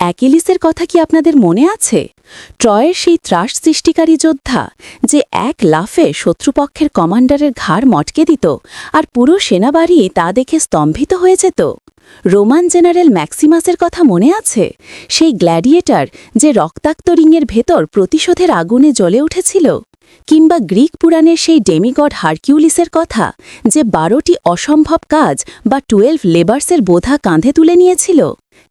অ্যাকিলিসের কথা কি আপনাদের মনে আছে? ট্রয়ের সেই ত্রাস সৃষ্টিকারী যোদ্ধা, যে এক লাফে শত্রুপক্ষের কমান্ডারের ঘাড় মটকে দিত আর পুরো সেনাবাড়ি তা দেখে স্তম্ভিত হয়ে যেত। রোমান জেনারেল ম্যাক্সিমাসের কথা মনে আছে? সেই গ্ল্যাডিয়েটার যে রক্তাক্ত রিংয়ের ভেতর প্রতিশোধের আগুনে জ্বলে উঠেছিল? কিংবা গ্রিক পুরাণের সেই ডেমিগড হারকিউলিসের কথা যে বারোটি অসম্ভব কাজ বা টুয়েলভ লেবার্সের বোধা কাঁধে তুলে নিয়েছিল?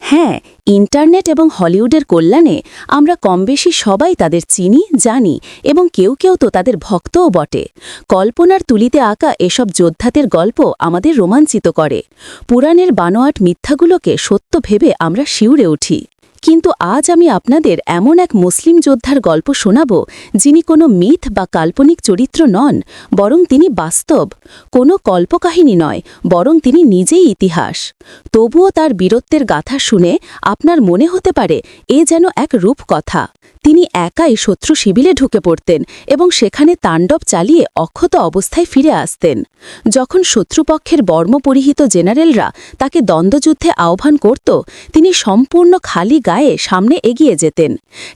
হ্যাঁ ইন্টারনেট এবং হলিউডের কল্যাণে আমরা কমবেশি সবাই তাদের চিনি, জানি এবং কেউ কেউ তো তাদের ভক্তও বটে। কল্পনার তুলিতে আঁকা এসব যোদ্ধাদের গল্প আমাদের রোমাঞ্চিত করে। পুরাণের বানোয়াট মিথ্যাগুলোকে সত্য ভেবে আমরা শিউরে উঠি। কিন্তু আজ আমি আপনাদের এমন এক মুসলিম যোদ্ধার গল্প শোনাব, যিনি কোনো মিথ বা কাল্পনিক চরিত্র নন, বরং তিনি বাস্তব। কোনো কল্পকাহিনী নয়, বরং তিনি নিজেই ইতিহাস। তবুও তার বীরত্বের গাথা শুনে আপনার মনে হতে পারে, এ যেন এক রূপকথা। তিনি একাই শত্রু শিবিরে ঢুকে পড়তেন এবং সেখানে তাণ্ডব চালিয়ে অক্ষত অবস্থায় ফিরে আসতেন। যখন শত্রুপক্ষের বর্মপরিহিত জেনারেলরা তাকে দ্বন্দ্বযুদ্ধে আহ্বান করত, তিনি সম্পূর্ণ খালি গায়ে সামনে এগিয়ে যেতেন।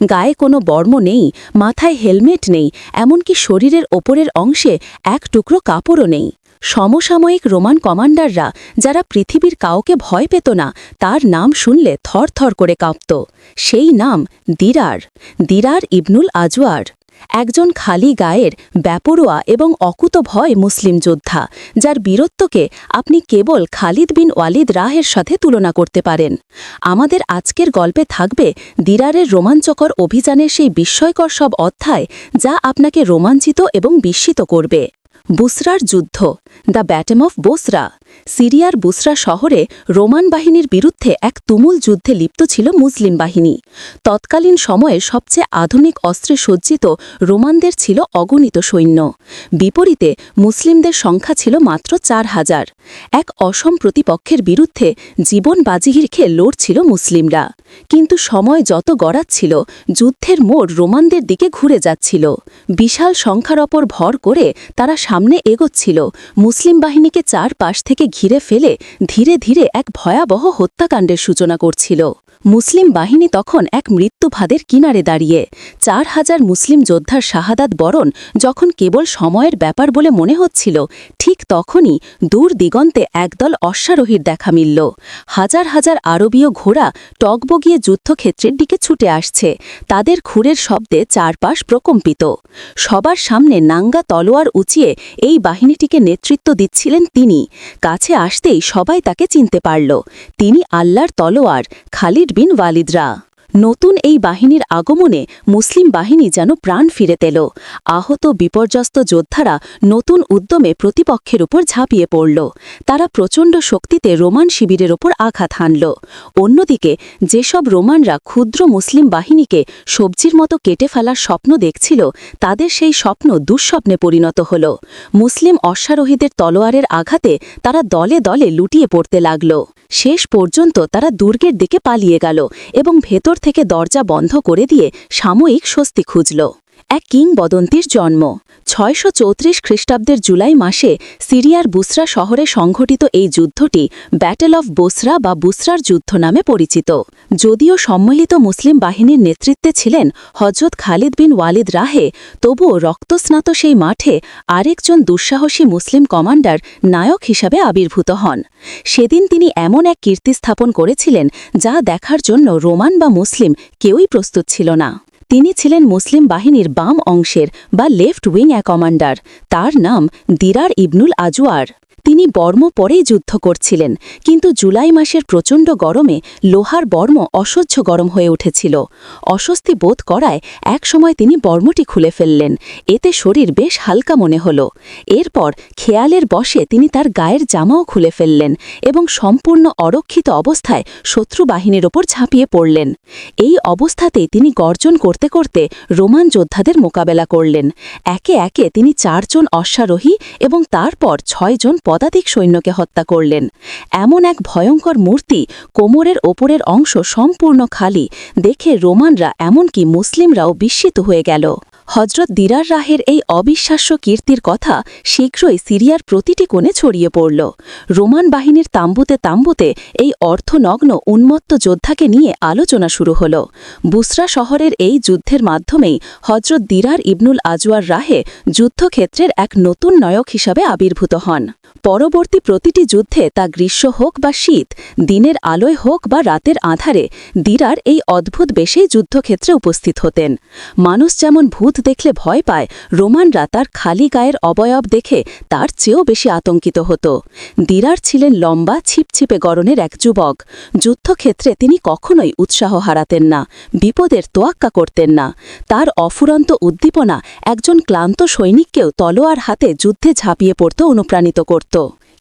গায়ে কোনো বর্ম নেই, মাথায় হেলমেট নেই, এমনকি শরীরের ওপরের অংশে এক টুকরো কাপড়ও নেই। সমসাময়িক রোমান কমান্ডাররা, যারা পৃথিবীর কাউকে ভয় পেত না, তার নাম শুনলে থর করে কাঁপত। সেই নাম দিরার। দিরার ইবনুল আজওয়ার। একজন খালি গায়ের, ব্যাপরোয়া এবং অকুত ভয় মুসলিম যোদ্ধা, যার বীরত্বকে আপনি কেবল খালিদ বিন ওয়ালিদ রাহের সাথে তুলনা করতে পারেন। আমাদের আজকের গল্পে থাকবে দিরারের রোমাঞ্চকর অভিযানের সেই বিস্ময়কর সব অধ্যায় যা আপনাকে রোমাঞ্চিত এবং বিস্মিত করবে। বুসরার যুদ্ধ, দ্য ব্যাটেম অফ বোসরা, সিরিয়ার বুসরা শহরে রোমান বাহিনীর বিরুদ্ধে এক তুমুল যুদ্ধে লিপ্ত ছিল মুসলিম বাহিনী। তৎকালীন সময়ে সবচেয়ে আধুনিক অস্ত্রে সজ্জিত রোমানদের ছিল অগণিত সৈন্য। বিপরীতে মুসলিমদের সংখ্যা ছিল মাত্র চার হাজার। এক অসম প্রতিপক্ষের বিরুদ্ধে জীবন বাজি রেখে লড়ছিল মুসলিমরা। কিন্তু সময় যত গড়াচ্ছিল, যুদ্ধের মোড় রোমানদের দিকে ঘুরে যাচ্ছিল। বিশাল সংখ্যার ওপর ভর করে তারা সামনে এগোচ্ছিল। মুসলিম বাহিনীকে চারপাশ থেকে ঘিরে ফেলে ধীরে ধীরে এক ভয়াবহ হত্যাকাণ্ডের সূচনা করছিল। মুসলিম বাহিনী তখন এক মৃত্যুভাদের কিনারে দাঁড়িয়ে। চার হাজার মুসলিম যোদ্ধার শাহাদাত বরণ যখন কেবল সময়ের ব্যাপার বলে মনে হচ্ছিল, ঠিক তখনই দূর দিগন্তে একদল অশ্বারোহীর দেখা মিলল। হাজার হাজার আরবীয় ঘোড়া টকবগিয়ে যুদ্ধক্ষেত্রের দিকে ছুটে আসছে। তাদের খুরের শব্দে চারপাশ প্রকম্পিত। সবার সামনে নাঙ্গা তলোয়ার উঁচিয়ে এই বাহিনীটিকে নেতৃত্ব দিচ্ছিলেন তিনি। কাছে আসতেই সবাই তাকে চিনতে পারল। তিনি আল্লাহর তলোয়ার, খালিদ বিন ওয়ালিদরা নতুন এই বাহিনীর আগমনে মুসলিম বাহিনী যেন প্রাণ ফিরে তেল আহত বিপর্যস্ত যোদ্ধারা নতুন উদ্যমে প্রতিপক্ষের উপর ঝাঁপিয়ে পড়ল। তারা প্রচণ্ড শক্তিতে রোমান শিবিরের ওপর আঘাত হানল। অন্যদিকে, যেসব রোমানরা ক্ষুদ্র মুসলিম বাহিনীকে সবজির মতো কেটে ফেলার স্বপ্ন দেখছিল, তাদের সেই স্বপ্ন দুঃস্বপ্নে পরিণত হল। মুসলিম অশ্বারোহীদের তলোয়ারের আঘাতে তারা দলে দলে লুটিয়ে পড়তে লাগল। শেষ পর্যন্ত তারা দুর্গের দিকে পালিয়ে গেল এবং ভেতর থেকে দরজা বন্ধ করে দিয়ে সাময়িক স্বস্তি খুঁজল। এক কিংবদন্তির জন্ম। ছয়শো চৌত্রিশ খ্রিস্টাব্দের জুলাই মাসে সিরিয়ার বুসরা শহরে সংঘটিত এই যুদ্ধটি ব্যাটেল অফ বোসরা বা বুসরার যুদ্ধ নামে পরিচিত। যদিও সম্মিলিত মুসলিম বাহিনীর নেতৃত্বে ছিলেন হজরত খালিদ বিন ওয়ালিদ রাহে, তবুও রক্তস্নাত সেই মাঠে আরেকজন দুঃসাহসী মুসলিম কমান্ডার নায়ক হিসাবে আবির্ভূত হন। সেদিন তিনি এমন এক কীর্তি স্থাপন করেছিলেন যা দেখার জন্য রোমান বা মুসলিম কেউই প্রস্তুত ছিল না। তিনি ছিলেন মুসলিম বাহিনীর বাম অংশের বা লেফট উইং এ কমান্ডার তার নাম দিরার ইবনুল আজওয়ার। তিনি বর্ম পরেই যুদ্ধ করছিলেন, কিন্তু জুলাই মাসের প্রচণ্ড গরমে লোহার বর্ম অসহ্য গরম হয়ে উঠেছিল। অস্বস্তি বোধ করায় একসময় তিনি বর্মটি খুলে ফেললেন, এতে শরীর বেশ হালকা মনে হল। এরপর খেয়ালের বসে তিনি তার গায়ের জামাও খুলে ফেললেন এবং সম্পূর্ণ অরক্ষিত অবস্থায় শত্রু বাহিনীর ওপর ঝাঁপিয়ে পড়লেন। এই অবস্থাতেই তিনি গর্জন করতে করতে রোমান যোদ্ধাদের মোকাবেলা করলেন। একে একে তিনি চারজন অশ্বারোহী এবং তারপর ছয়জন পদাতিক সৈন্যকে হত্যা করলেন। এমন এক ভয়ঙ্কর মূর্তি কোমরের ওপরের অংশ সম্পূর্ণ খালি, দেখে রোমানরা এমনকি মুসলিমরাও বিস্মিত হয়ে গেল। হজরত দিরার রাহের এই অবিশ্বাস্য কীর্তির কথা শীঘ্রই সিরিয়ার প্রতিটি কোণে ছড়িয়ে পড়ল। রোমান বাহিনীর তাম্বুতে তাম্বুতে এই অর্থনগ্ন, উন্মত্ত যোদ্ধাকে নিয়ে আলোচনা শুরু হল। বুসরা শহরের এই যুদ্ধের মাধ্যমেই হজরত দিরার ইবনুল আজওয়ার রাহে যুদ্ধক্ষেত্রের এক নতুন নায়ক হিসাবে আবির্ভূত হন। পরবর্তী প্রতিটি যুদ্ধে তা গ্রীষ্ম হোক বা শীত, দিনের আলোয় হোক বা রাতের আধারে, দিরার এই অদ্ভুত বেশেই যুদ্ধক্ষেত্রে উপস্থিত হতেন। মানুষ যেমন ভূত দেখলে ভয় পায়, রোমানরা তার খালি গায়ের অবয়ব দেখে তার চেয়েও বেশি আতঙ্কিত হতো। দিরার ছিলেন লম্বা, ছিপছিপে গরনের এক যুবক। যুদ্ধক্ষেত্রে তিনি কখনোই উৎসাহ হারাতেন না, বিপদের তোয়াক্কা করতেন না। তার অফুরন্ত উদ্দীপনা একজন ক্লান্ত সৈনিককেও তলোয়ার হাতে যুদ্ধে ঝাঁপিয়ে পড়তে অনুপ্রাণিত করত।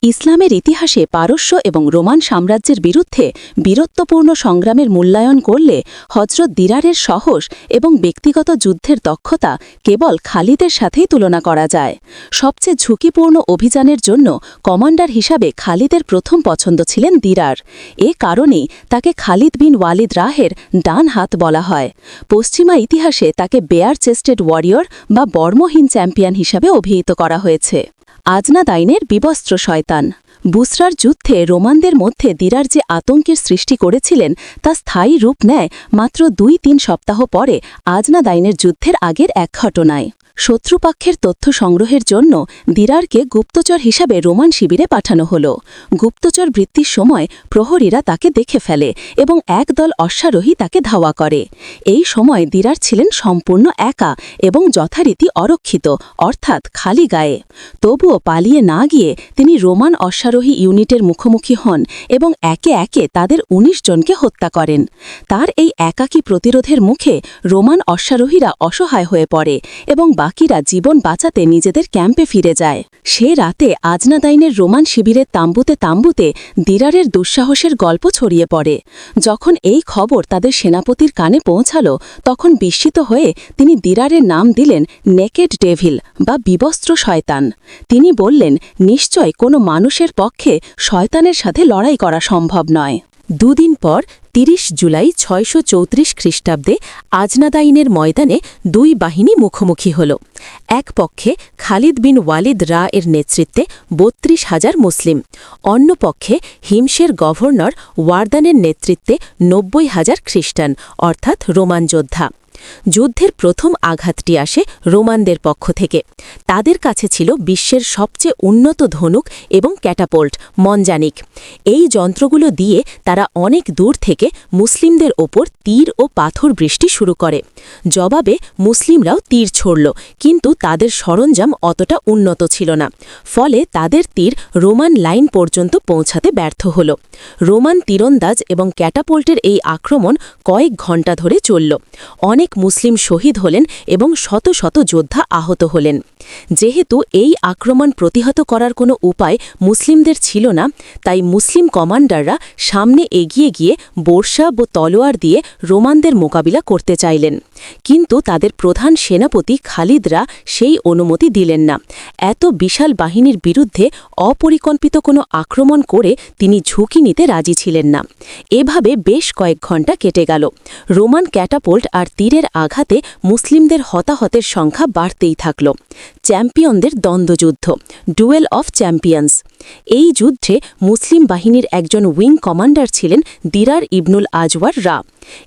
ইসলামের ইতিহাসে পারস্য এবং রোমান সাম্রাজ্যের বিরুদ্ধে বীরত্বপূর্ণ সংগ্রামের মূল্যায়ন করলে হজরত দিরারের সাহস এবং ব্যক্তিগত যুদ্ধের দক্ষতা কেবল খালিদের সাথেই তুলনা করা যায়। সবচেয়ে ঝুঁকিপূর্ণ অভিযানের জন্য কমান্ডার হিসাবে খালিদের প্রথম পছন্দ ছিলেন দিরার। এ কারণেই তাকে খালিদ বিন ওয়ালিদ রাহের ডান হাত বলা হয়। পশ্চিমা ইতিহাসে তাকে বেয়ার চেস্টেড ওয়ারিয়র বা বর্মহীন চ্যাম্পিয়ন হিসাবে অভিহিত করা হয়েছে। আজনা দাইনের বিবস্ত্র শয়তান। বুসরার যুদ্ধে রোমানদের মধ্যে দিরার যে আতঙ্কের সৃষ্টি করেছিলেন, তা স্থায়ী রূপ নেয় মাত্র দুই তিন সপ্তাহ পরে আজনা দাইনের যুদ্ধের আগের এক ঘটনায়। শত্রুপক্ষের তথ্য সংগ্রহের জন্য দিরারকে গুপ্তচর হিসাবে রোমান শিবিরে পাঠানো হল। গুপ্তচর বৃত্তির সময় প্রহরীরা তাকে দেখে ফেলে এবং একদল অশ্বারোহী তাকে ধাওয়া করে। এই সময় দিরার ছিলেন সম্পূর্ণ একা এবং যথারীতি অরক্ষিত, অর্থাৎ খালি গায়ে। তবুও পালিয়ে না গিয়ে তিনি রোমান অশ্বারোহী ইউনিটের মুখোমুখি হন এবং একে একে তাদের ১৯ জনকে হত্যা করেন। তার এই একাকী প্রতিরোধের মুখে রোমান অশ্বারোহীরা অসহায় হয়ে পড়ে এবং বাকিরা জীবন বাঁচাতে নিজেদের ক্যাম্পে ফিরে যায়। সে রাতে আজনাদাইনের রোমান শিবিরের তাম্বুতে তাম্বুতে দিরারের দুঃসাহসের গল্প ছড়িয়ে পড়ে। যখন এই খবর তাদের সেনাপতির কানে পৌঁছাল, তখন বিস্মিত হয়ে তিনি দিরারের নাম দিলেন নেকেড ডেভিল বা বিবস্ত্র শয়তান। তিনি বললেন, নিশ্চয় কোনো মানুষের পক্ষে শয়তানের সাথে লড়াই করা সম্ভব নয়। দুদিন পর তিরিশ জুলাই ছয়শো চৌত্রিশ খ্রিস্টাব্দে আজনাদাইনের ময়দানে দুই বাহিনী মুখোমুখি হল। এক পক্ষে খালিদ বিন ওয়ালিদ রা এর নেতৃত্বে বত্রিশ হাজার মুসলিম। অন্য পক্ষে হিমসের গভর্নর ওয়ার্দানের নেতৃত্বে নব্বই হাজার খ্রিস্টান, অর্থাৎ রোমান যোদ্ধা। যুদ্ধের প্রথম আঘাতটি আসে রোমানদের পক্ষ থেকে। তাদের কাছে ছিল বিশ্বের সবচেয়ে উন্নত ধনুক এবং ক্যাটাপোল্ট, মঞ্জানিক। এই যন্ত্রগুলো দিয়ে তারা অনেক দূর থেকে মুসলিমদের ওপর তীর ও পাথর বৃষ্টি শুরু করে। জবাবে মুসলিমরাও তীর ছড়ল, কিন্তু তাদের সরঞ্জাম অতটা উন্নত ছিল না। ফলে তাদের তীর রোমান লাইন পর্যন্ত পৌঁছাতে ব্যর্থ হল। রোমান তীরন্দাজ এবং ক্যাটাপোল্টের এই আক্রমণ কয়েক ঘণ্টা ধরে চলল। অনেক মুসলিম শহীদ হলেন এবং শত শত যোদ্ধা আহত হলেন। যেহেতু এই আক্রমণ প্রতিহত করার কোনো উপায় মুসলিমদের ছিল না, তাই মুসলিম কমান্ডাররা সামনে এগিয়ে গিয়ে বর্ষা ও তলোয়ার দিয়ে রোমানদের মোকাবিলা করতে চাইলেন। কিন্তু তাদের প্রধান সেনাপতি খালিদরা সেই অনুমতি দিলেন না। এত বিশাল বাহিনীর বিরুদ্ধে অপরিকল্পিত কোনো আক্রমণ করে তিনি ঝুঁকি নিতে রাজি ছিলেন না। এভাবে বেশ কয়েক ঘণ্টা কেটে গেল। রোমান ক্যাটাপোল্ট আর তীরের আঘাতে মুসলিমদের হতাহতের সংখ্যা বাড়তেই থাকল। চ্যাম্পিয়নদের দ্বন্দ্বযুদ্ধ, ডুয়েল অফ চ্যাম্পিয়ন্স। এই যুদ্ধে মুসলিম বাহিনীর একজন উইং কমান্ডার ছিলেন দিরার ইবনুল আজওয়ার রা।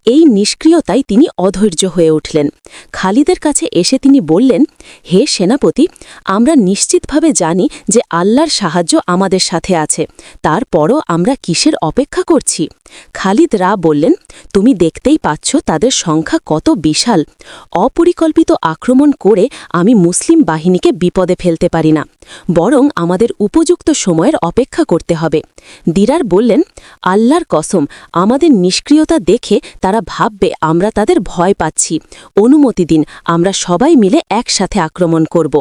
এই নিষ্ক্রিয়তায় তিনি অধৈর্য হয়ে উঠলেন। খালিদের কাছে এসে তিনি বললেন, হে সেনাপতি, আমরা নিশ্চিতভাবে জানি যে আল্লাহর সাহায্য আমাদের সাথে আছে। তারপরও আমরা কিসের অপেক্ষা করছি? খালিদ রা বললেন, তুমি দেখতেই পাচ্ছ তাদের সংখ্যা কত বিশাল। অপরিকল্পিত আক্রমণ করে আমি মুসলিম বাহিনীকে বিপদে ফেলতে পারি না। বরং আমাদের উপযুক্ত সময়ের অপেক্ষা করতে হবে। দিরার বললেন, আল্লাহর কসম, আমাদের নিষ্ক্রিয়তা দেখে তারা ভাববে আমরা তাদের ভয় পাচ্ছি। অনুমতি দিন আমরা সবাই মিলে একসাথে আক্রমণ করব।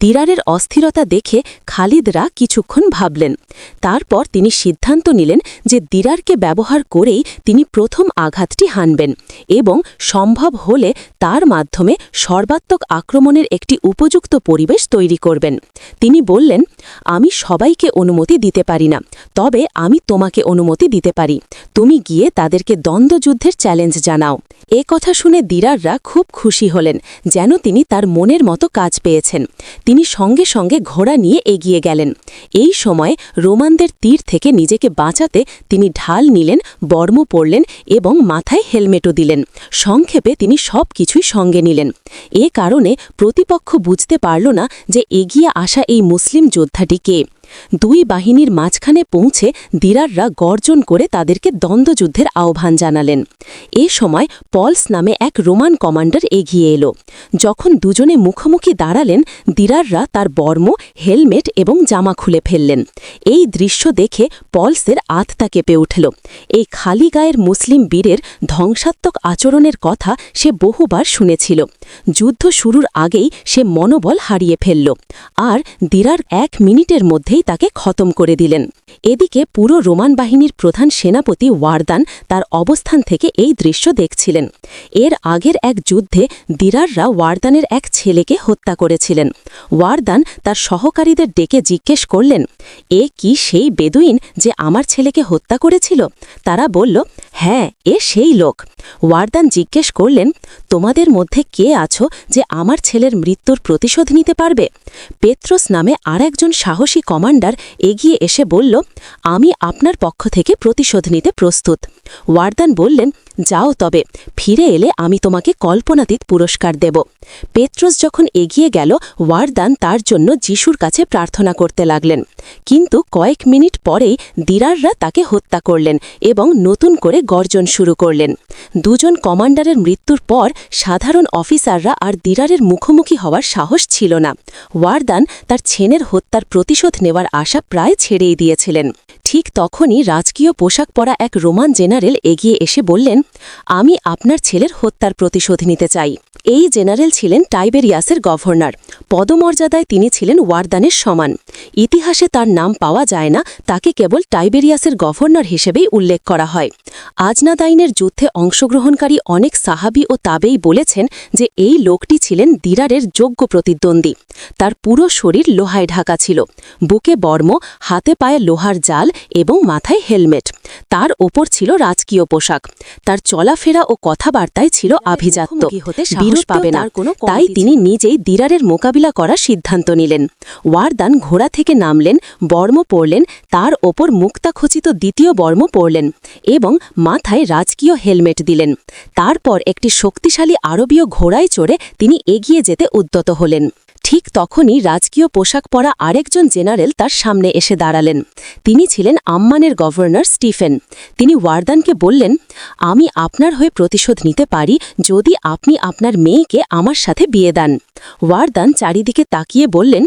দিরারের অস্থিরতা দেখে খালিদরা কিছুক্ষণ ভাবলেন। তারপর তিনি সিদ্ধান্ত নিলেন যে দিরারকে ব্যবহার করেই তিনি প্রথম আঘাতটি হানবেন এবং সম্ভব হলে তার মাধ্যমে সর্বাত্মক আক্রমণের একটি উপযুক্ত পরিবেশ তৈরি করবেন। তিনি বললেন, আমি সবাইকে অনুমতি দিতে পারি না, তবে আমি তোমাকে অনুমতি দিতে পারি। তুমি গিয়ে তাদেরকে দ্বন্দ্বযুদ্ধের চ্যালেঞ্জ জানাও। এ কথা শুনে দিরাররা খুব খুশি হলেন, যেন তিনি তার মনের মতো কাজ পেয়েছেন। তিনি সঙ্গে সঙ্গে ঘোড়া নিয়ে এগিয়ে গেলেন। এই সময় রোমানদের তীর থেকে নিজেকে বাঁচাতে তিনি ঢাল নিলেন, বর্ম পরলেন এবং মাথায় হেলমেটও দিলেন। সংক্ষেপে তিনি সব কিছুই সঙ্গে নিলেন। এ কারণে প্রতিপক্ষ বুঝতে পারল না যে এগিয়ে আসা এই মুসলিম যোদ্ধাটি কে। দুই বাহিনীর মাঝখানে পৌঁছে দিরাররা গর্জন করে তাদেরকে দ্বন্দ্বযুদ্ধের আহ্বান জানালেন। এ সময় পলস নামে এক রোমান কমান্ডার এগিয়ে এলো। যখন দুজনে মুখোমুখি দাঁড়ালেন, দিরাররা তার বর্ম, হেলমেট এবং জামা খুলে ফেললেন। এই দৃশ্য দেখে পলসের আত্মা কেঁপে উঠল। এই খালি গায়ের মুসলিম বীরের ধ্বংসাত্মক আচরণের কথা সে বহুবার শুনেছিল। যুদ্ধ শুরুর আগেই সে মনোবল হারিয়ে ফেলল। আর দিরার এক মিনিটের মধ্যেই তাকে খতম করে দিলেন। এদিকে পুরো রোমান বাহিনীর প্রধান সেনাপতি ওয়ারদান তার অবস্থান থেকে এই দৃশ্য দেখছিলেন। এর আগের এক যুদ্ধে দিরাররা ওয়ারদানের এক ছেলেকে হত্যা করেছিলেন। ওয়ারদান তার সহকারীদের ডেকে জিজ্ঞেস করলেন, এ কি সেই বেদুইন যে আমার ছেলেকে হত্যা করেছিল? তারা বলল হ্যাঁ এ সেই লোক। ওয়ারদান জিজ্ঞেস করলেন, তোমাদের মধ্যে কে আছো যে আমার ছেলের মৃত্যুর প্রতিশোধ নিতে পারবে? পেত্রোস নামে আর একজন সাহসী কমান্ডার এগিয়ে এসে বলল, আমি আপনার পক্ষ থেকে প্রতিশোধ নিতে প্রস্তুত। ওয়ারদান বললেন, যাও তবে, ফিরে এলে আমি তোমাকে কল্পনাতীত পুরস্কার দেব। পেত্রোস যখন এগিয়ে গেল, ওয়ারদান তার জন্য যিশুর কাছে প্রার্থনা করতে লাগলেন। কিন্তু কয়েক মিনিট পরেই দিরাররা তাকে হত্যা করলেন এবং নতুন করে গর্জন শুরু করলেন। দুজন কমান্ডারের মৃত্যুর পর সাধারণ অফিসাররা আর দিরারের মুখোমুখি হওয়ার সাহস ছিল না। ওয়ারদান তার ছেনের হত্যার প্রতিশোধ নেওয়ার আশা প্রায় ছেড়েই দিয়েছিলেন। ঠিক তখনই রাজকীয় পোশাক পরা এক রোমান জেনারেল এগিয়ে এসে বললেন, আমি আপনার ছেলের হত্যার প্রতিশোধ নিতে চাই। এই জেনারেল ছিলেন টাইবেরিয়াসের গভর্নর। পদমর্যাদায় তিনি ছিলেন ওয়ারদানের সমান। ইতিহাসে তার নাম পাওয়া যায় না, তাকে কেবল টাইবেরিয়াসের গভর্নর হিসেবেই উল্লেখ করা হয়। আজনাদাইনের যুদ্ধে অংশগ্রহণকারী অনেক সাহাবি ও তাবেই বলেছেন যে এই লোকটি ছিলেন দিরারের যোগ্য প্রতিদ্বন্দ্বী। তার পুরো শরীর লোহায় ঢাকা ছিল। বুকে বর্ম, হাতে পায়ে লোহার জাল এবং মাথায় হেলমেট। তার ওপর ছিল রাজকীয় পোশাক। তার চলাফেরা ও কথাবার্তায় ছিল আভিজাত্য। বিরোধ পাবে না। তাই তিনি নিজেই দিরারের মোকাবিলা করার সিদ্ধান্ত নিলেন। ওয়ারদান ঘোড়া থেকে নামলেন বর্ম পরলেন তার ওপর মুক্তাখচিত দ্বিতীয় বর্ম পরলেন এবং মাথায় রাজকীয় হেলমেট দিলেন। তারপর একটি শক্তিশালী আরবীয় ঘোড়ায় চড়ে তিনি এগিয়ে যেতে উদ্যত হলেন। ঠিক তখনই রাজকীয় পোশাক পরা আরেকজন জেনারেল তার সামনে এসে দাঁড়ালেন। তিনি ছিলেন আম্মানের গভর্নর স্টিফেন। তিনি ওয়ার্দানকে বললেন, আমি আপনার হয়ে প্রতিশোধ নিতে পারি যদি আপনি আপনার মেয়েকে আমার সাথে বিয়ে দেন। ওয়ারদান চারিদিকে তাকিয়ে বললেন,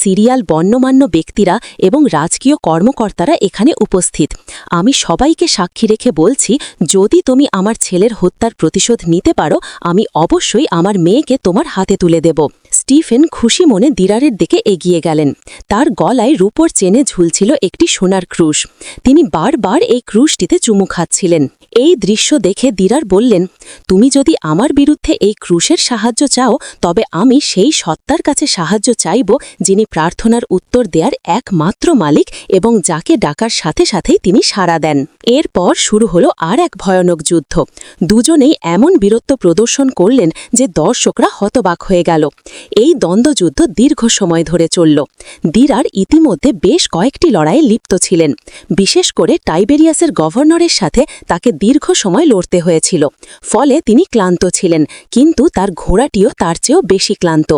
সিরিয়াল বন্যমান্য ব্যক্তিরা এবং রাজকীয় কর্মকর্তারা এখানে উপস্থিত। আমি সবাইকে সাক্ষী রেখে বলছি, যদি তুমি আমার ছেলের হত্যার প্রতিশোধ নিতে পারো, আমি অবশ্যই আমার মেয়েকে তোমার হাতে তুলে দেব। স্টিফেন খুশি মনে দিরারের দিকে এগিয়ে গেলেন। তার গলায় রূপর চেনে ঝুলছিল একটি সোনার ক্রুশ। তিনি বারবার এই ক্রুশটিতে চুমু খাচ্ছিলেন। এই দৃশ্য দেখে দিরার বললেন, তুমি যদি আমার বিরুদ্ধে এই ক্রুশের সাহায্য চাও, তবে আমি সেই সত্তার কাছে সাহায্য চাইব যিনি প্রার্থনার উত্তর দেয়ার একমাত্র মালিক এবং যাকে ডাকার সাথে সাথেই তিনি সাড়া দেন। এরপর শুরু হলো আর এক ভয়ানক যুদ্ধ। দুজনেই এমন বীরত্ব প্রদর্শন করলেন যে দর্শকরা হতবাক হয়ে গেল। এই দ্বন্দ্বযুদ্ধ দীর্ঘ সময় ধরে চলল। দিরার ইতিমধ্যে বেশ কয়েকটি লড়াইয়ে লিপ্ত ছিলেন। বিশেষ করে টাইবেরিয়াসের গভর্নরের সাথে তাকে দীর্ঘ সময় লড়তে হয়েছিল। ফলে তিনি ক্লান্ত ছিলেন, কিন্তু তার ঘোড়াটিও তার চেয়েও বেশি ক্লান্ত।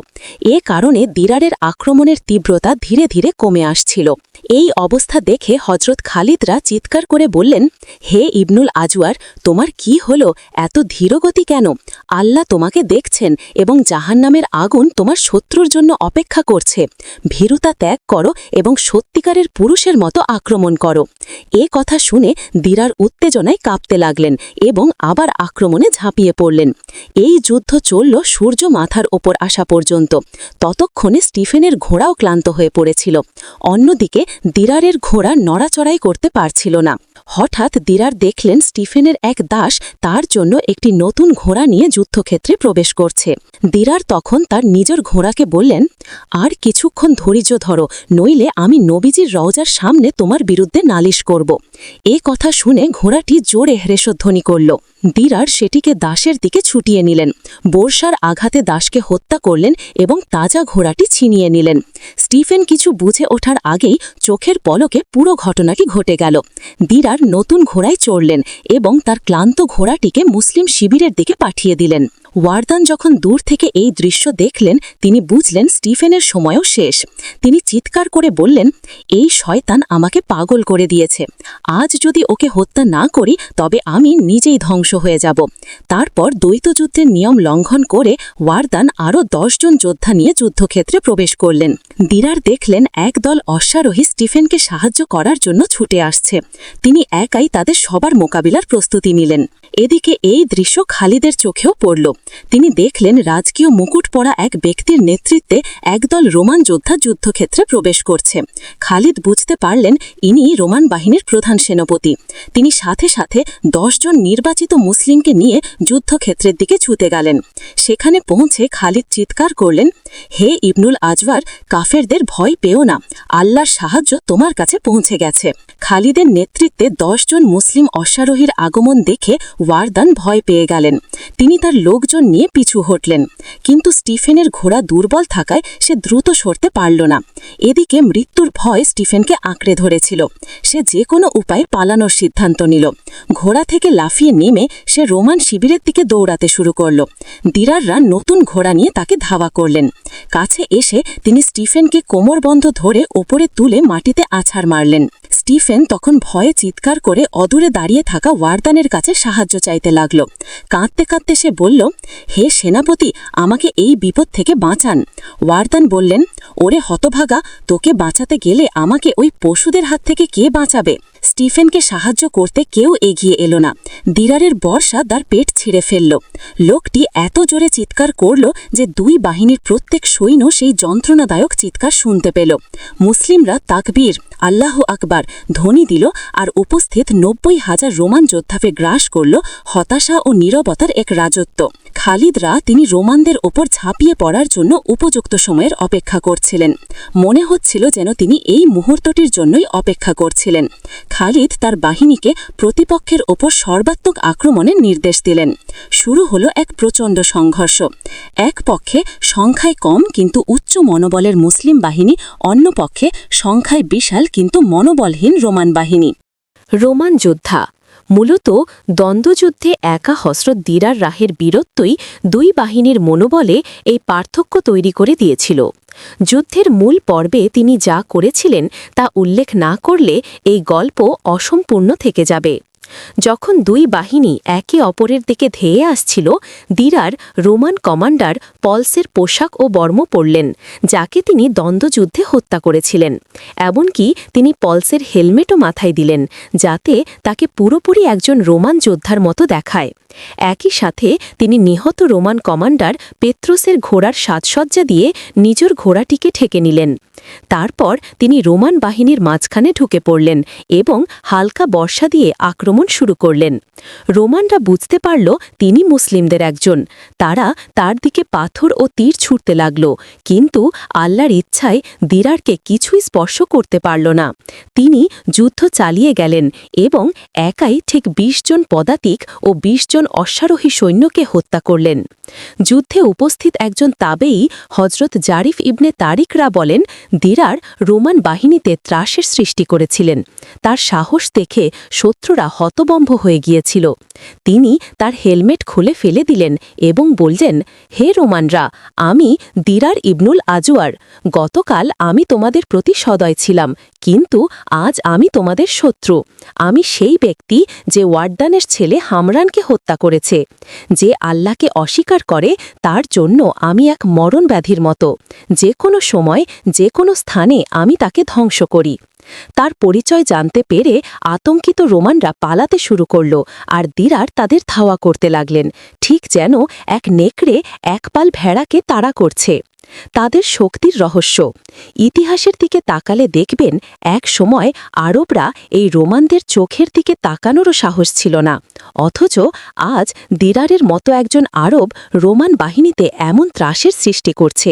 এ কারণে দিরারের আক্রমণের তীব্রতা ধীরে ধীরে কমে আসছিল। এই অবস্থা দেখে হজরত খালিদরা চিৎকার করে বললেন, হে ইবনুল আজওয়ার, তোমার কি হল? এত ধীরগতি কেন? আল্লাহ তোমাকে দেখছেন এবং জাহান্নামের আগুন তোমার শত্রুর জন্য অপেক্ষা করছে। ভীরুতা ত্যাগ করো এবং সত্যিকারের পুরুষের মতো আক্রমণ করো। এ কথা শুনে দিরার উত্তেজনায় কাঁপতে লাগলেন এবং আবার আক্রমণে ঝাঁপিয়ে পড়লেন। এই যুদ্ধ চলল সূর্য মাথার ওপর আসা পর্যন্ত। ততক্ষণে স্টিফেনের ঘোড়াও ক্লান্ত হয়ে পড়েছিল। অন্যদিকে দিরারের ঘোড়া নড়াচড়াই করতে পারছিল না। হঠাৎ দিরার দেখলেন স্টিফেনের এক দাস তার জন্য একটি নতুন ঘোড়া নিয়ে যুদ্ধক্ষেত্রে প্রবেশ করছে। দিরার তখন তার নিজের ঘোড়াকে বললেন, আর কিছুক্ষণ ধৈর্য ধরো, নইলে আমি নবীজির রওজার সামনে তোমার বিরুদ্ধে নালিশ করব। এ কথা শুনে ঘোড়াটি জোরে হ্রেশধ্বনি করল। দিরার সেটিকে দাসের দিকে ছুটিয়ে নিলেন। বর্ষার আঘাতে দাসকে হত্যা করলেন এবং তাজা ঘোড়াটি ছিনিয়ে নিলেন। স্টিফেন কিছু বুঝে ওঠার আগেই চোখের পলকে পুরো ঘটনাটি ঘটে গেল। দিরার নতুন ঘোড়ায় চড়লেন এবং তার ক্লান্ত ঘোড়াটিকে মুসলিম শিবিরের দিকে পাঠিয়ে দিলেন। ওয়ার্দান যখন দূর থেকে এই দৃশ্য দেখলেন, তিনি বুঝলেন স্টিফেনের সময়ও শেষ। তিনি চিৎকার করে বললেন, এই শয়তান আমাকে পাগল করে দিয়েছে। আজ যদি ওকে হত্যা না করি, তবে আমি নিজেই ধ্বংস হয়ে যাব। তারপর দ্বৈতযুদ্ধের নিয়ম লঙ্ঘন করে ওয়ার্দান আরও জন যোদ্ধা নিয়ে যুদ্ধক্ষেত্রে প্রবেশ করলেন। দিরার দেখলেন, একদল অশ্বারোহী স্টিফেনকে সাহায্য করার জন্য ছুটে আসছে। তিনি একাই তাদের সবার মোকাবিলার প্রস্তুতি নিলেন। এদিকে এই দৃশ্য খালিদের চোখেও পড়ল। তিনি দেখলেন রাজকীয় মুকুট পরা এক ব্যক্তির নেতৃত্বে একদল রোমান যোদ্ধা যুদ্ধক্ষেত্রে প্রবেশ করছে। খালিদ বুঝতে পারলেন ইনি রোমান বাহিনীর প্রধান সেনাপতি। তিনি সাথে সাথে জন নির্বাচিত মুসলিমকে নিয়ে যুদ্ধক্ষেত্রের দিকে ছুতে গেলেন। সেখানে পৌঁছে খালিদ চিৎকার করলেন, হে ইবনুল আজওয়ার, কাফেরদের ভয় পেও না। আল্লাহর সাহায্য তোমার কাছে পৌঁছে গেছে। খালিদের নেতৃত্বে দশজন মুসলিম অশ্বারোহীর আগমন দেখে ওয়ারদান ভয় পেয়ে গেলেন। তিনি তার লোকজন নিয়ে পিছু হটলেন। কিন্তু স্টিফেনের ঘোড়া দুর্বল থাকায় সে দ্রুত সরতে পারল না। এদিকে মৃত্যুর ভয় স্টিফেনকে আঁকড়ে ধরেছিল। সে যে কোনো উপায়ে পালানোর সিদ্ধান্ত নিল। ঘোড়া থেকে লাফিয়ে নেমে সে রোমান শিবিরের দিকে দৌড়াতে শুরু করল। দিরাররা নতুন ঘোড়া নিয়ে তাকে ধাওয়া করলেন। কাছে এসে তিনি স্টিফেনকে কোমরবন্ধ ধরে ওপরে তুলে মাটিতে আছাড় মারলেন। স্টিফেন তখন ভয়ে চিৎকার করে অদূরে দাঁড়িয়ে থাকা ওয়ার্দানের কাছে সাহায্য চাইতে লাগল। কাঁদতে কাঁদতে সে বলল, হে সেনাপতি, আমাকে এই বিপদ থেকে বাঁচান। ওয়ার্দান বললেন, ওরে হতভাগা, তোকে বাঁচাতে গেলে আমাকে ওই পশুদের হাত থেকে কে বাঁচাবে? স্টিফেনকে সাহায্য করতে কেউ এগিয়ে এলো না। দিরারের বর্ষা তার পেট ছিঁড়ে ফেলল। লোকটি এত জোরে চিৎকার করল যে দুই বাহিনীর প্রত্যেক সৈন্য সেই যন্ত্রণাদায়ক চিৎকার শুনতে পেল। মুসলিমরা তাকবীর, আল্লাহ আকবার, ধ্বনি দিল আর উপস্থিত নব্বই হাজার রোমান যোদ্ধাকে গ্রাস করল হতাশা ও নীরবতার এক রাজত্ব। খালিদরা তিনি রোমানদের ওপর ঝাঁপিয়ে পড়ার জন্য উপযুক্ত সময়ের অপেক্ষা করছিলেন। মনে হচ্ছিল যেন তিনি এই মুহূর্তটির জন্যই অপেক্ষা করছিলেন। খালিদ তার বাহিনীকে প্রতিপক্ষের ওপর সর্বাত্মক আক্রমণের নির্দেশ দিলেন। শুরু হলো এক প্রচণ্ড সংঘর্ষ। এক পক্ষে সংখ্যায় কম কিন্তু উচ্চ মনোবলের মুসলিম বাহিনী, অন্য পক্ষে সংখ্যায় বিশাল কিন্তু মনোবলহীন রোমান বাহিনী। রোমান যোদ্ধা মূলত দ্বন্দ্বযুদ্ধে একা হসরত দিরার রাহের বীরত্বই দুই বাহিনীর মনোবলে এই পার্থক্য তৈরি করে দিয়েছিল। যুদ্ধের মূল পর্বে তিনি যা করেছিলেন তা উল্লেখ না করলে এই গল্প অসম্পূর্ণ থেকে যাবে। যখন দুই বাহিনী একে অপরের দিকে ধেয়ে আসছিল, দিরার রোমান কমান্ডার পলসের পোশাক ও বর্ম পরলেন, যাকে তিনি দ্বন্দ্বযুদ্ধে হত্যা করেছিলেন। এমনকি তিনি পলসের হেলমেটও মাথায় দিলেন, যাতে তাকে পুরোপুরি একজন রোমান যোদ্ধার মতো দেখায়। একই সাথে তিনি নিহত রোমান কমান্ডার পেত্রোসের ঘোড়ার সাজসজ্জা দিয়ে নিজের ঘোড়াটিকে ঠেকে নিলেন। তারপর তিনি রোমান বাহিনীর মাঝখানে ঢুকে পড়লেন এবং হালকা বর্ষা দিয়ে আক্রমণ শুরু করলেন। রোমানরা বুঝতে পারল তিনি মুসলিমদের একজন। তারা তার দিকে পাথর ও তীর ছুটতে লাগল, কিন্তু আল্লাহর ইচ্ছায় দিরারকে কিছুই স্পর্শ করতে পারল না। তিনি যুদ্ধ চালিয়ে গেলেন এবং একাই ঠিক ২০ জন পদাতিক ও ২০ জন অশ্বারোহী সৈন্যকে হত্যা করলেন। যুদ্ধে উপস্থিত একজন তাবেই হজরত জারিফ ইবনে তারিকরা বলেন, দিরার রোমান বাহিনীতে ত্রাসের সৃষ্টি করেছিলেন। তার সাহস দেখে শত্রুরা হতবম্ব হয়ে গিয়েছিল। তিনি তার হেলমেট খুলে ফেলে দিলেন এবং বললেন, হে রোমানরা, আমি দিরার ইবনুল আজুয়ার গতকাল আমি তোমাদের প্রতি সদয় ছিলাম, কিন্তু আজ আমি তোমাদের শত্রু। আমি সেই ব্যক্তি যে ওয়ার্দানের ছেলে হামরানকে হত্যা করেছে। যে আল্লাহকে অস্বীকার করে, তার জন্য আমি এক মরণ ব্যাধির মতো। যে কোনো সময়, যে কোনো স্থানে আমি তাকে ধ্বংস করি। তার পরিচয় জানতে পেরে আতঙ্কিত রোমানরা পালাতে শুরু করল আর দিরার তাদের ধাওয়া করতে লাগলেন। ঠিক যেন এক নেকড়ে এক পাল ভেড়াকে তাড়া করছে। তাদের শক্তির রহস্য। ইতিহাসের দিকে তাকালে দেখবেন, এক সময় আরবরা এই রোমানদের চোখের দিকে তাকানোরও সাহস ছিল না। অথচ আজ দিরারের মতো একজন আরব রোমান বাহিনীতে এমন ত্রাসের সৃষ্টি করছে।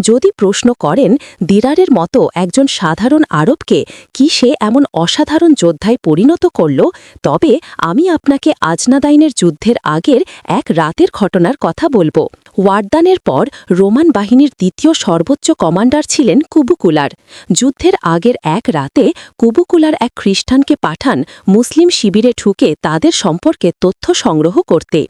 যদি প্রশ্ন করেন, দিরারের মতো একজন সাধারণ আরবকে কি সে এমন অসাধারণ যোদ্ধায় পরিণত করল, তবে আমি আপনাকে আজনাদাইনের যুদ্ধের আগের এক রাতের ঘটনার কথা বলব। ওয়ার্দানের পর রোমান বাহিনীর দ্বিতীয় সর্বোচ্চ কমান্ডার ছিলেন কুবুকুলার। যুদ্ধের আগের এক রাতে কুবুকুলার এক খ্রিস্টানকে পাঠান মুসলিম শিবিরে ঠুকে তাদের সম্পর্কে তথ্য সংগ্রহ করতে।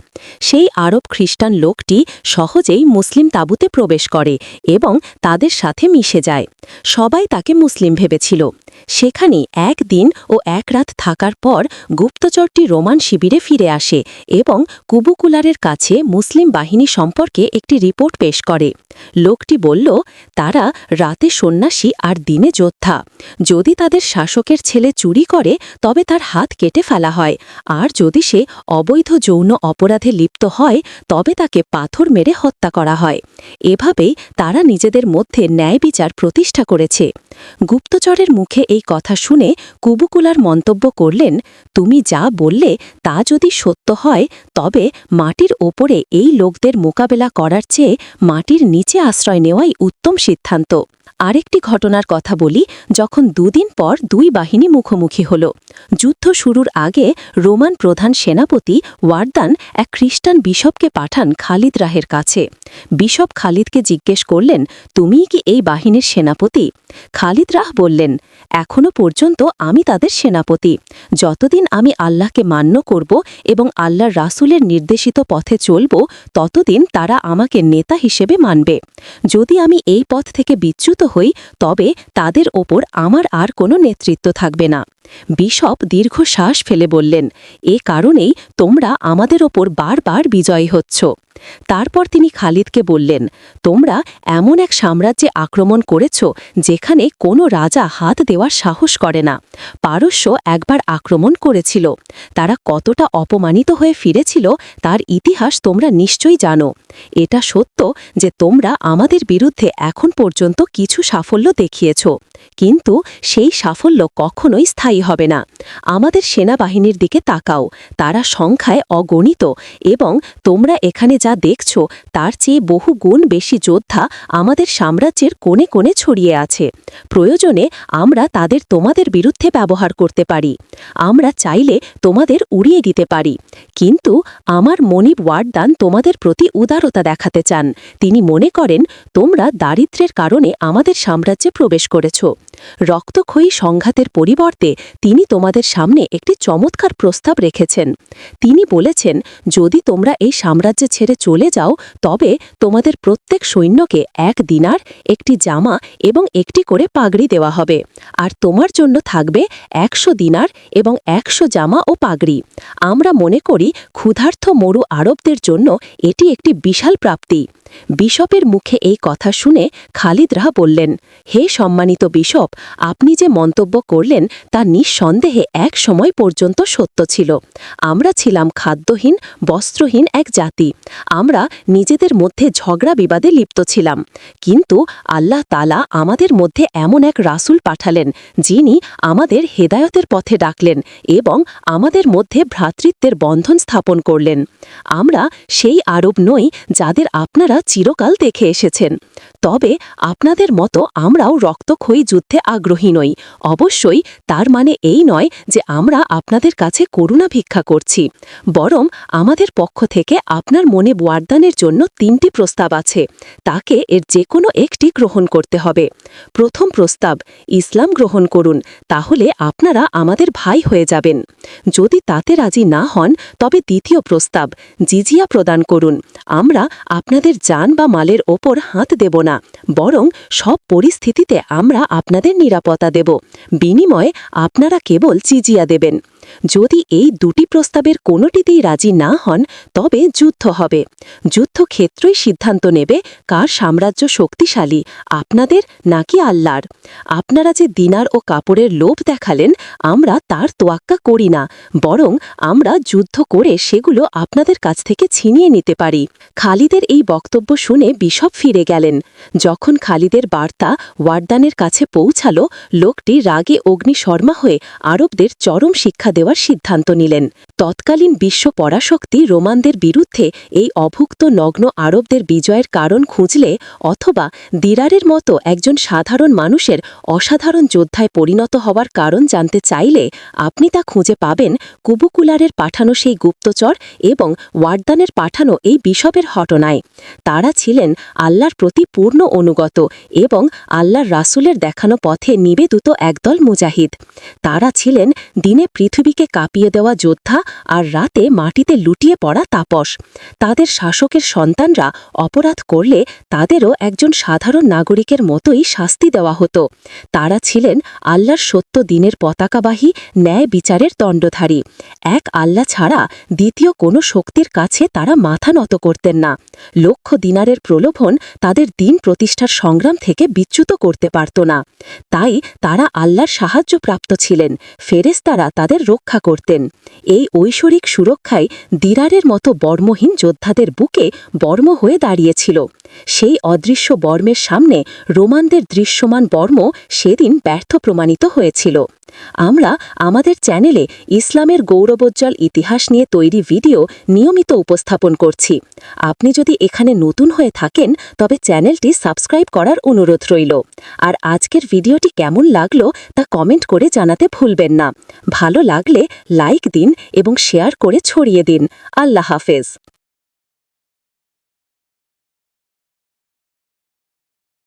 সেই আরব খ্রিস্টান লোকটি সহজেই মুসলিম তাঁবুতে প্রবেশ করে এবং তাদের সাথে মিশে যায়। সবাই তাকে মুসলিম ভেবেছিল। সেখানে একদিন ও এক রাত থাকার পর গুপ্তচরটি রোমান শিবিরে ফিরে আসে এবং কুবুকুলারের কাছে মুসলিম বাহিনী সম্পর্কে একটি রিপোর্ট পেশ করে। লোকটি বলল, তারা রাতে সন্ন্যাসী আর দিনে যোদ্ধা। যদি তাদের শাসকের ছেলে চুরি করে, তবে তার হাত কেটে ফেলা হয়। আর যদি সে অবৈধ যৌন অপরাধে লিপ্ত হয়, তবে তাকে পাথর মেরে হত্যা করা হয়। এভাবেই তারা নিজেদের মধ্যে ন্যায় বিচার প্রতিষ্ঠা করেছে। গুপ্তচরের মুখে এই কথা শুনে কুবুকুলার মন্তব্য করলেন, তুমি যা বললে তা যদি সত্য হয়, তবে মাটির ওপরে এই লোকদের মোকাবেলা করার চেয়ে মাটির নিচে আশ্রয় নেওয়াই উত্তম সিদ্ধান্ত। আরেকটি ঘটনার কথা বলি, যখন দুদিন পর দুই বাহিনী মুখোমুখি হল। যুদ্ধ শুরুর আগে রোমান প্রধান সেনাপতি ওয়ার্দান এক খ্রিস্টান বিশপকে পাঠান খালিদ রাহের কাছে। বিশপ খালিদকে জিজ্ঞেস করলেন, তুমিই কি এই বাহিনীর সেনাপতি? খালিদ রাহ বললেন এখনও পর্যন্ত আমি তাদের সেনাপতি। যতদিন আমি আল্লাহকে মান্য করব এবং আল্লাহর রাসুলের নির্দেশিত পথে চলব, ততদিন তারা আমাকে নেতা হিসেবে মানবে। যদি আমি এই পথ থেকে বিচ্যুত হই, তবে তাদের ওপর আমার আর কোনো নেতৃত্ব থাকবে না। বিশপ দীর্ঘশ্বাস ফেলে বললেন, এ কারণেই তোমরা আমাদের ওপর বারবার বিজয়ী হচ্ছ। তারপর তিনি খালিদকে বললেন, তোমরা এমন এক সাম্রাজ্যে আক্রমণ করেছ যেখানে কোনো রাজা হাত দেওয়ার সাহস করে না। পারস্য একবার আক্রমণ করেছিল। তারা কতটা অপমানিত হয়ে ফিরেছিল, তার ইতিহাস তোমরা নিশ্চয়ই জানো। এটা সত্য যে তোমরা আমাদের বিরুদ্ধে এখন পর্যন্ত কিছু সাফল্য দেখিয়েছ, কিন্তু সেই সাফল্য কখনোই স্থায়ী হবে না। আমাদের সেনাবাহিনীর দিকে তাকাও, তারা সংখ্যায় অগণিত এবং তোমরা এখানে যা দেখছ, তার চেয়ে বহু গুণ বেশি যোদ্ধা আমাদের সাম্রাজ্যের কোণে কোণে ছড়িয়ে আছে। প্রয়োজনে আমরা তাদের তোমাদের বিরুদ্ধে ব্যবহার করতে পারি। আমরা চাইলে তোমাদের উড়িয়ে দিতে পারি। কিন্তু আমার মনিব ওয়ার্ডদান তোমাদের প্রতি উদারতা দেখাতে চান। তিনি মনে করেন, তোমরা দারিদ্র্যের কারণে আমাদের সাম্রাজ্যে প্রবেশ করেছ। রক্তক্ষয়ী সংঘাতের পরিবর্তে তিনি তোমাদের সামনে একটি চমৎকার প্রস্তাব রেখেছেন। তিনি বলেছেন, যদি তোমরা এই সাম্রাজ্যে ছেড়ে চলে যাও, তবে তোমাদের প্রত্যেক সৈন্যকে এক দিনার একটি জামা এবং একটি করে পাগড়ি দেওয়া হবে। আর তোমার জন্য থাকবে একশো দিনার এবং একশো জামা ও পাগড়ি। আমরা মনে করি ক্ষুধার্থ মরু আরবদের জন্য এটি একটি বিশাল প্রাপ্তি। বিশপের মুখে এই কথা শুনে খালিদরা বললেন, হে সম্মানিত বিশপ আপনি যে মন্তব্য করলেন তা নিঃসন্দেহে এক সময় পর্যন্ত সত্য ছিল। আমরা ছিলাম খাদ্যহীন, বস্ত্রহীন এক জাতি। আমরা নিজেদের মধ্যে ঝগড়া বিবাদে লিপ্ত ছিলাম। কিন্তু আল্লাহ তালা আমাদের মধ্যে এমন এক রাসুল পাঠালেন, যিনি আমাদের হেদায়তের পথে ডাকলেন এবং আমাদের মধ্যে ভ্রাতৃত্বের বন্ধন স্থাপন করলেন। আমরা সেই আরব নই যাদের আপনারা চিরকাল দেখে এসেছেন। তবে আপনাদের মতো আমরাও রক্তক্ষয়ী যুদ্ধে আগ্রহী নই। অবশ্যই তার মানে এই নয় যে আমরা আপনাদের কাছে করুণা ভিক্ষা করছি। বরং আমাদের পক্ষ থেকে আপনার মনে ওয়ারদানের জন্য তিনটি প্রস্তাব আছে। তাকে এর যে কোনো একটি গ্রহণ করতে হবে। প্রথম প্রস্তাব, ইসলাম গ্রহণ করুন, তাহলে আপনারা আমাদের ভাই হয়ে যাবেন। যদি তাতে রাজি না হন, তবে দ্বিতীয় প্রস্তাব, জিজিয়া প্রদান করুন। আমরা আপনাদের যান বা মালের ওপর হাত দেব না। বরং সব পরিস্থিতিতে আমরা আপনাদের নিরাপত্তা দেব। বিনিময়ে আপনারা কেবল চিজিয়া দেবেন। যদি এই দুটি প্রস্তাবের কোনোটিতেই রাজি না হন, তবে যুদ্ধ হবে। যুদ্ধক্ষেত্রই সিদ্ধান্ত নেবে কার সাম্রাজ্য শক্তিশালী, আপনাদের নাকি আল্লাহর। আপনারা যে দিনার ও কাপড়ের লোভ দেখালেন, আমরা তার তোয়াক্কা করি না, বরং আমরা যুদ্ধ করে সেগুলো আপনাদের কাছ থেকে ছিনিয়ে নিতে পারি। খালিদের এই বক্তব্য শুনে বিশপ ফিরে গেলেন। যখন খালিদের বার্তা ওয়ার্দানের কাছে পৌঁছালো, লোকটি রাগে অগ্নিশর্মা হয়ে আরবদের চরম শিক্ষা দেওয়ার সিদ্ধান্ত নিলেন। তৎকালীন বিশ্ব পরাশক্তি রোমানদের বিরুদ্ধে এই অভুক্ত নগ্ন আরবদের বিজয়ের কারণ খুঁজলে অথবা দিরারের মতো একজন সাধারণ মানুষের অসাধারণ যোদ্ধায় পরিণত হওয়ার কারণ জানতে চাইলে আপনি তা খুঁজে পাবেন কুবুকুলারের পাঠানো সেই গুপ্তচর এবং ওয়ার্দানের পাঠানো এই বিশপের ঘটনায়। তারা ছিলেন আল্লাহর প্রতি পূর্ণ অনুগত এবং আল্লাহর রাসূলের দেখানো পথে নিবেদিত একদল মুজাহিদ। তারা ছিলেন দিনে পৃথিবীকে কাঁপিয়ে দেওয়া যোদ্ধা আর রাতে মাটিতে লুটিয়ে পড়া তাপস। তাদের শাসকের সন্তানরা অপরাধ করলে তাদেরও একজন সাধারণ নাগরিকের মতোই শাস্তি দেওয়া হতো। তারা ছিলেন আল্লাহর সত্য দিনের পতাকাবাহী ন্যায় বিচারের দণ্ডধারী। এক আল্লাহ ছাড়া দ্বিতীয় কোনো শক্তির কাছে তারা মাথা নত করতেন না। লক্ষ দিনারের প্রলোভন তাদের দিন প্রতিষ্ঠার সংগ্রাম থেকে বিচ্যুত করতে পারত না। তাই তারা আল্লাহর সাহায্যপ্রাপ্ত ছিলেন। ফেরেশতারা তাদের রক্ষা করতেন। এই ঐশ্বরিক সুরক্ষায় দিরারের মতো বর্মহীন যোদ্ধাদের বুকে বর্ম হয়ে দাঁড়িয়েছিল। সেই অদৃশ্য বর্মের সামনে রোমানদের দৃশ্যমান বর্ম সেদিন ব্যর্থ প্রমাণিত হয়েছিল। আমরা আমাদের চ্যানেলে ইসলামের গৌরবোজ্জ্বল ইতিহাস নিয়ে তৈরি ভিডিও নিয়মিত উপস্থাপন করছি। আপনি যদি এখানে নতুন হয়ে থাকেন, তবে চ্যানেলটি সাবস্ক্রাইব করার অনুরোধ রইল। আর আজকের ভিডিওটি কেমন লাগল তা কমেন্ট করে জানাতে ভুলবেন না। ভালো লাগলে লাইক দিন এবং শেয়ার করে ছড়িয়ে দিন। আল্লাহ হাফেজ।